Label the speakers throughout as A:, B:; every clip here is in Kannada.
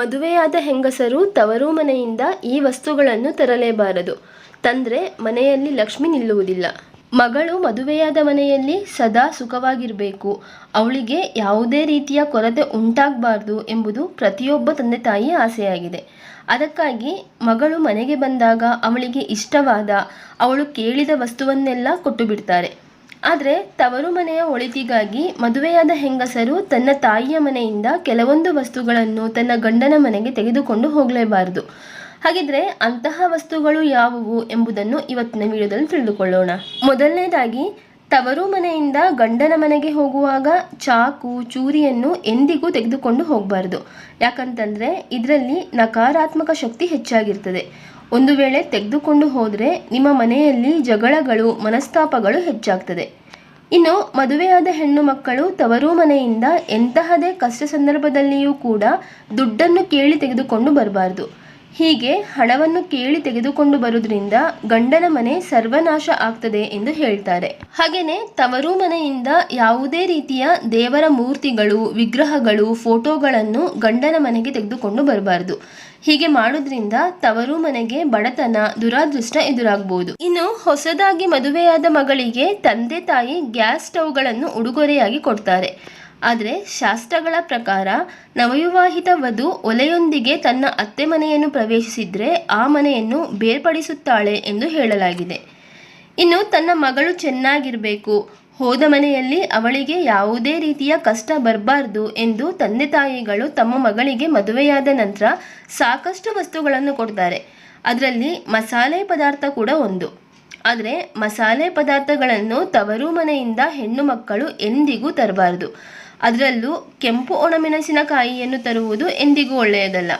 A: ಮದುವೆಯಾದ ಹೆಂಗಸರು ತವರು ಮನೆಯಿಂದ ಈ ವಸ್ತುಗಳನ್ನು ತರಲೇಬಾರದು. ತಂದ್ರೆ ಮನೆಯಲ್ಲಿ ಲಕ್ಷ್ಮಿ ನಿಲ್ಲುವುದಿಲ್ಲ. ಮಗಳು ಮದುವೆಯಾದ ಮನೆಯಲ್ಲಿ ಸದಾ ಸುಖವಾಗಿರಬೇಕು. ಅವಳಿಗೆ ಯಾವುದೇ ರೀತಿಯ ಕೊರತೆ ಉಂಟಾಗಬಾರ್ದು ಎಂಬುದು ಪ್ರತಿಯೊಬ್ಬ ತಂದೆ ತಾಯಿಯ ಆಸೆಯಾಗಿದೆ. ಅದಕ್ಕಾಗಿ ಮಗಳು ಮನೆಗೆ ಬಂದಾಗ ಅವಳಿಗೆ ಇಷ್ಟವಾದ, ಅವಳು ಕೇಳಿದ ವಸ್ತುವನ್ನೆಲ್ಲ ಕೊಟ್ಟು ಬಿಡ್ತಾರೆ. ಆದರೆ ತವರು ಮನೆಯ ಒಳಿತಿಗಾಗಿ ಮದುವೆಯಾದ ಹೆಂಗಸರು ತನ್ನ ತಾಯಿಯ ಮನೆಯಿಂದ ಕೆಲವೊಂದು ವಸ್ತುಗಳನ್ನು ತನ್ನ ಗಂಡನ ಮನೆಗೆ ತೆಗೆದುಕೊಂಡು ಹೋಗಲೇಬಾರದು. ಹಾಗಿದ್ರೆ ಅಂತಹ ವಸ್ತುಗಳು ಯಾವುವು ಎಂಬುದನ್ನು ಇವತ್ತಿನ ವಿಡಿಯೋದಲ್ಲಿ ತಿಳಿದುಕೊಳ್ಳೋಣ. ಮೊದಲನೇದಾಗಿ, ತವರು ಮನೆಯಿಂದ ಗಂಡನ ಮನೆಗೆ ಹೋಗುವಾಗ ಚಾಕು, ಚೂರಿಯನ್ನು ಎಂದಿಗೂ ತೆಗೆದುಕೊಂಡು ಹೋಗಬಾರ್ದು. ಯಾಕಂತಂದರೆ, ಇದರಲ್ಲಿ ನಕಾರಾತ್ಮಕ ಶಕ್ತಿ ಹೆಚ್ಚಾಗಿರ್ತದೆ. ಒಂದು ವೇಳೆ ತೆಗೆದುಕೊಂಡು ಹೋದರೆ ನಿಮ್ಮ ಮನೆಯಲ್ಲಿ ಜಗಳಗಳು, ಮನಸ್ತಾಪಗಳು ಹೆಚ್ಚಾಗ್ತದೆ. ಇನ್ನು ಮದುವೆಯಾದ ಹೆಣ್ಣು ಮಕ್ಕಳು ತವರು ಮನೆಯಿಂದ ಎಂತಹದೇ ಕಷ್ಟ ಸಂದರ್ಭದಲ್ಲಿಯೂ ಕೂಡ ದುಡ್ಡನ್ನು ಕೇಳಿ ತೆಗೆದುಕೊಂಡು ಬರಬಾರ್ದು. ಹೀಗೆ ಹಣವನ್ನು ಕೇಳಿ ತೆಗೆದುಕೊಂಡು ಬರುವುದರಿಂದ ಗಂಡನ ಮನೆ ಸರ್ವನಾಶ ಆಗ್ತದೆ ಎಂದು ಹೇಳ್ತಾರೆ. ಹಾಗೇನೆ ತವರು ಮನೆಯಿಂದ ಯಾವುದೇ ರೀತಿಯ ದೇವರ ಮೂರ್ತಿಗಳು, ವಿಗ್ರಹಗಳು, ಫೋಟೋಗಳನ್ನು ಗಂಡನ ಮನೆಗೆ ತೆಗೆದುಕೊಂಡು ಬರಬಾರದು. ಹೀಗೆ ಮಾಡೋದ್ರಿಂದ ತವರು ಮನೆಗೆ ಬಡತನ, ದುರಾದೃಷ್ಟ ಎದುರಾಗಬಹುದು ಇನ್ನು ಹೊಸದಾಗಿ ಮದುವೆಯಾದ ಮಗಳಿಗೆ ತಂದೆ ತಾಯಿ ಗ್ಯಾಸ್ ಸ್ಟವ್ಗಳನ್ನು ಉಡುಗೊರೆಯಾಗಿ ಕೊಡ್ತಾರೆ. ಆದರೆ ಶಾಸ್ತ್ರಗಳ ಪ್ರಕಾರ ನವವಿವಾಹಿತ ವಧು ಒಲೆಯೊಂದಿಗೆ ತನ್ನ ಅತ್ತೆ ಮನೆಯನ್ನು ಪ್ರವೇಶಿಸಿದರೆ ಆ ಮನೆಯನ್ನು ಬೇರ್ಪಡಿಸುತ್ತಾಳೆ ಎಂದು ಹೇಳಲಾಗಿದೆ. ಇನ್ನು ತನ್ನ ಮಗಳು ಚೆನ್ನಾಗಿರಬೇಕು, ಹೋದ ಮನೆಯಲ್ಲಿ ಅವಳಿಗೆ ಯಾವುದೇ ರೀತಿಯ ಕಷ್ಟ ಬರಬಾರ್ದು ಎಂದು ತಂದೆ ತಾಯಿಗಳು ತಮ್ಮ ಮಗಳಿಗೆ ಮದುವೆಯಾದ ನಂತರ ಸಾಕಷ್ಟು ವಸ್ತುಗಳನ್ನು ಕೊಡ್ತಾರೆ. ಅದರಲ್ಲಿ ಮಸಾಲೆ ಪದಾರ್ಥ ಕೂಡ ಒಂದು. ಆದರೆ ಮಸಾಲೆ ಪದಾರ್ಥಗಳನ್ನು ತವರು ಮನೆಯಿಂದ ಹೆಣ್ಣು ಮಕ್ಕಳು ಎಂದಿಗೂ ತರಬಾರದು. ಅದರಲ್ಲೂ ಕೆಂಪು ಒಣಮೆಣಸಿನಕಾಯಿಯನ್ನು ತರುವುದು ಎಂದಿಗೂ ಒಳ್ಳೆಯದಲ್ಲ.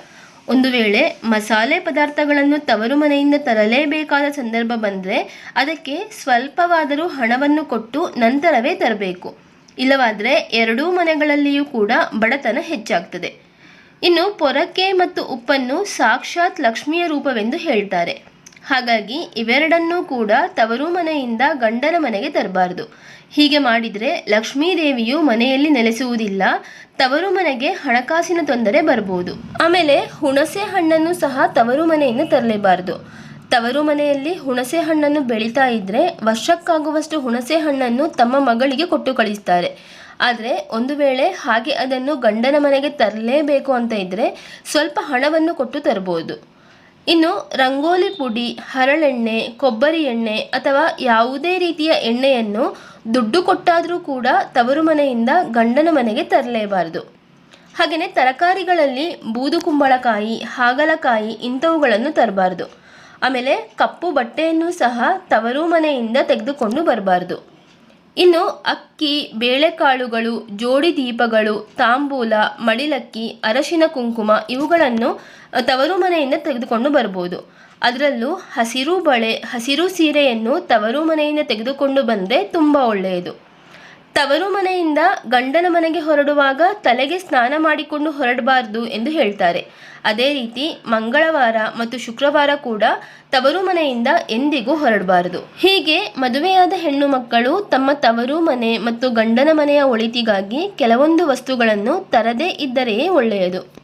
A: ಒಂದು ವೇಳೆ ಮಸಾಲೆ ಪದಾರ್ಥಗಳನ್ನು ತವರು ಮನೆಯಿಂದ ತರಲೇಬೇಕಾದ ಸಂದರ್ಭ ಬಂದರೆ ಅದಕ್ಕೆ ಸ್ವಲ್ಪವಾದರೂ ಹಣವನ್ನು ಕೊಟ್ಟು ನಂತರವೇ ತರಬೇಕು. ಇಲ್ಲವಾದರೆ ಎರಡೂ ಮನೆಗಳಲ್ಲಿಯೂ ಕೂಡ ಬಡತನ ಹೆಚ್ಚಾಗ್ತದೆ. ಇನ್ನು ಪೊರಕೆ ಮತ್ತು ಉಪ್ಪನ್ನು ಸಾಕ್ಷಾತ್ ಲಕ್ಷ್ಮಿಯ ರೂಪವೆಂದು ಹೇಳ್ತಾರೆ. ಹಾಗಾಗಿ ಇವೆರಡನ್ನೂ ಕೂಡ ತವರು ಮನೆಯಿಂದ ಗಂಡನ ಮನೆಗೆ ತರಬಾರದು. ಹೀಗೆ ಮಾಡಿದರೆ ಲಕ್ಷ್ಮೀ ದೇವಿಯು ಮನೆಯಲ್ಲಿ ನೆಲೆಸುವುದಿಲ್ಲ, ತವರು ಮನೆಗೆ ಹಣಕಾಸಿನ ತೊಂದರೆ ಬರ್ಬೋದು ಆಮೇಲೆ ಹುಣಸೆ ಹಣ್ಣನ್ನು ಸಹ ತವರು ಮನೆಯಿಂದ ತರಲೇಬಾರದು. ತವರು ಮನೆಯಲ್ಲಿ ಹುಣಸೆ ಹಣ್ಣನ್ನು ಬೆಳೀತಾ ಇದ್ದರೆ ವರ್ಷಕ್ಕಾಗುವಷ್ಟು ಹುಣಸೆ ಹಣ್ಣನ್ನು ತಮ್ಮ ಮಗಳಿಗೆ ಕೊಟ್ಟು ಕಳಿಸ್ತಾರೆ. ಆದರೆ ಒಂದು ವೇಳೆ ಹಾಗೆ ಅದನ್ನು ಗಂಡನ ಮನೆಗೆ ತರಲೇಬೇಕು ಅಂತ ಇದ್ದರೆ ಸ್ವಲ್ಪ ಹಣವನ್ನು ಕೊಟ್ಟು ತರಬಹುದು. ಇನ್ನು ರಂಗೋಲಿ ಪುಡಿ, ಹರಳೆಣ್ಣೆ, ಕೊಬ್ಬರಿ ಎಣ್ಣೆ ಅಥವಾ ಯಾವುದೇ ರೀತಿಯ ಎಣ್ಣೆಯನ್ನು ದುಡ್ಡು ಕೊಟ್ಟಾದರೂ ಕೂಡ ತವರು ಮನೆಯಿಂದ ಗಂಡನ ಮನೆಗೆ ತರಲೇಬಾರದು. ಹಾಗೆಯೇ ತರಕಾರಿಗಳಲ್ಲಿ ಬೂದು ಕುಂಬಳಕಾಯಿ, ಹಾಗಲಕಾಯಿ ಇಂಥವುಗಳನ್ನು ತರಬಾರ್ದು. ಆಮೇಲೆ ಕಪ್ಪು ಬಟ್ಟೆಯನ್ನು ಸಹ ತವರು ಮನೆಯಿಂದ ತೆಗೆದುಕೊಂಡು ಬರಬಾರ್ದು. ಇನ್ನು ಅಕ್ಕಿ, ಬೇಳೆಕಾಳುಗಳು ಜೋಡಿ ದೀಪಗಳು ತಾಂಬೂಲ, ಮಡಿಲಕ್ಕಿ, ಅರಶಿನ ಕುಂಕುಮ ಇವುಗಳನ್ನು ತವರು ಮನೆಯಿಂದ ತೆಗೆದುಕೊಂಡು ಬರ್ಬೋದು ಅದರಲ್ಲೂ ಹಸಿರು ಬಳೆ, ಹಸಿರು ಸೀರೆಯನ್ನು ತವರು ಮನೆಯಿಂದ ತೆಗೆದುಕೊಂಡು ಬಂದರೆ ತುಂಬ ಒಳ್ಳೆಯದು. ತವರು ಮನೆಯಿಂದ ಗಂಡನ ಮನೆಗೆ ಹೊರಡುವಾಗ ತಲೆಗೆ ಸ್ನಾನ ಮಾಡಿಕೊಂಡು ಹೊರಡಬಾರದು ಎಂದು ಹೇಳ್ತಾರೆ. ಅದೇ ರೀತಿ ಮಂಗಳವಾರ ಮತ್ತು ಶುಕ್ರವಾರ ಕೂಡ ತವರು ಮನೆಯಿಂದ ಎಂದಿಗೂ ಹೊರಡಬಾರದು. ಹೀಗೆ ಮದುವೆಯಾದ ಹೆಣ್ಣು ಮಕ್ಕಳು ತಮ್ಮ ತವರು ಮನೆ ಮತ್ತು ಗಂಡನ ಮನೆಯ ಒಳಿತಿಗಾಗಿ ಕೆಲವೊಂದು ವಸ್ತುಗಳನ್ನು ತರದೇ ಇದ್ದರೆಯೇ ಒಳ್ಳೆಯದು.